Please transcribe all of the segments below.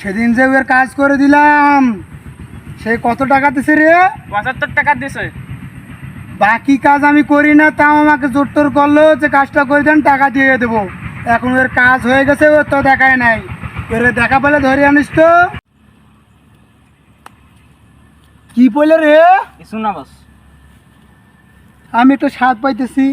সেদিন যে ওর কাজ করে দিলাম। সে কত টাকা দিছে রে? পঁচাত্তর টাকা দিছে। বাকি কাজ আমি করি না তাও আমাকে জোর তোর করল যে কাজটা করে দেন টাকা দিয়ে দেবো। এখন ওর কাজ হয়ে গেছে ও তো দেখায় নাই। এর দেখা পেলে ধরে আনিস তো। কি বলে রে? কিছু না বস আমি একটু স্বাদ পাইতেছি।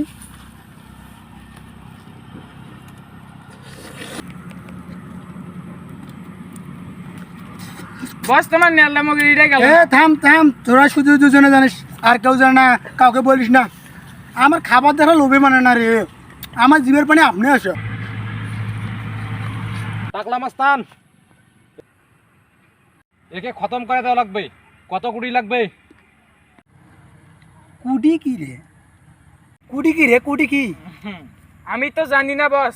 বস তোমার মগরিটা গেল? এ থাম থাম তোরা শুধু দুজনে জানিস আর কেউ জানে না কাউকে বলিস না। আমার খাবার দেখা লোভে মানে না রে। আমার জীবের পানি আপনি আসো। মাস্তান। একে খতম করে দেওয়া লাগবে। কত কুড়ি লাগবে? কুটি কি রে? কুটি কি রে? কুটি কি? আমি তো জানি না বস।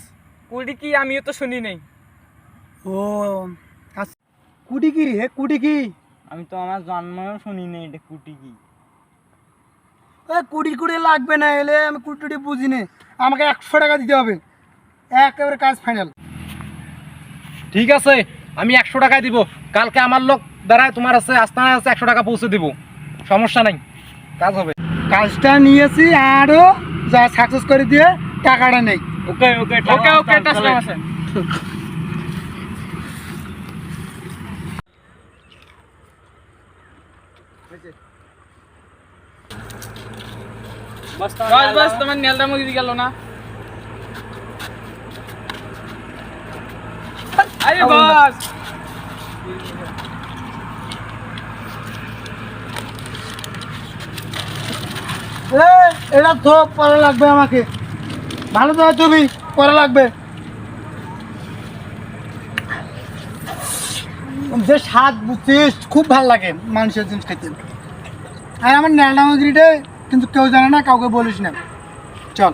কুড়ি কি আমিও তো শুনি নাই। ও। কুটি কি রে কুটি কি আমি তো আমার জন্মেও শুনি নাই এটা কুটি কি এ কুড়ি কুড়ি লাগবে না এলে আমি কুড়ি টুটি বুঝি নে আমাকে একশো টাকা দিতে হবে। একেবারে কাজ ফাইনাল ঠিক আছে আমি একশো টাকায় দিব। কালকে আমার লোক দাঁড়ায় তোমার আছে আস্তানা আছে একশো টাকা পৌঁছে দিব। সমস্যা নাই কাজ হবে। কাজটা নিয়েছি আরও যা সাকসেস করে দিয়ে টাকাটা নেই। ওকে ওকে ওকে ওকে টাসলাম আছে বস বস তোমার মগরি গেল না আরে বস এটা তো পরে লাগবে আমাকে। ভালো তো তুমি পরে লাগবে। যে স্বাদ টেস্ট খুব ভালো লাগে মানুষের জিনিস খেতে। আর আমার ন্যালডা মাগরিটা কিন্তু কেউ জানে না, কাউকে বলিস না। চল।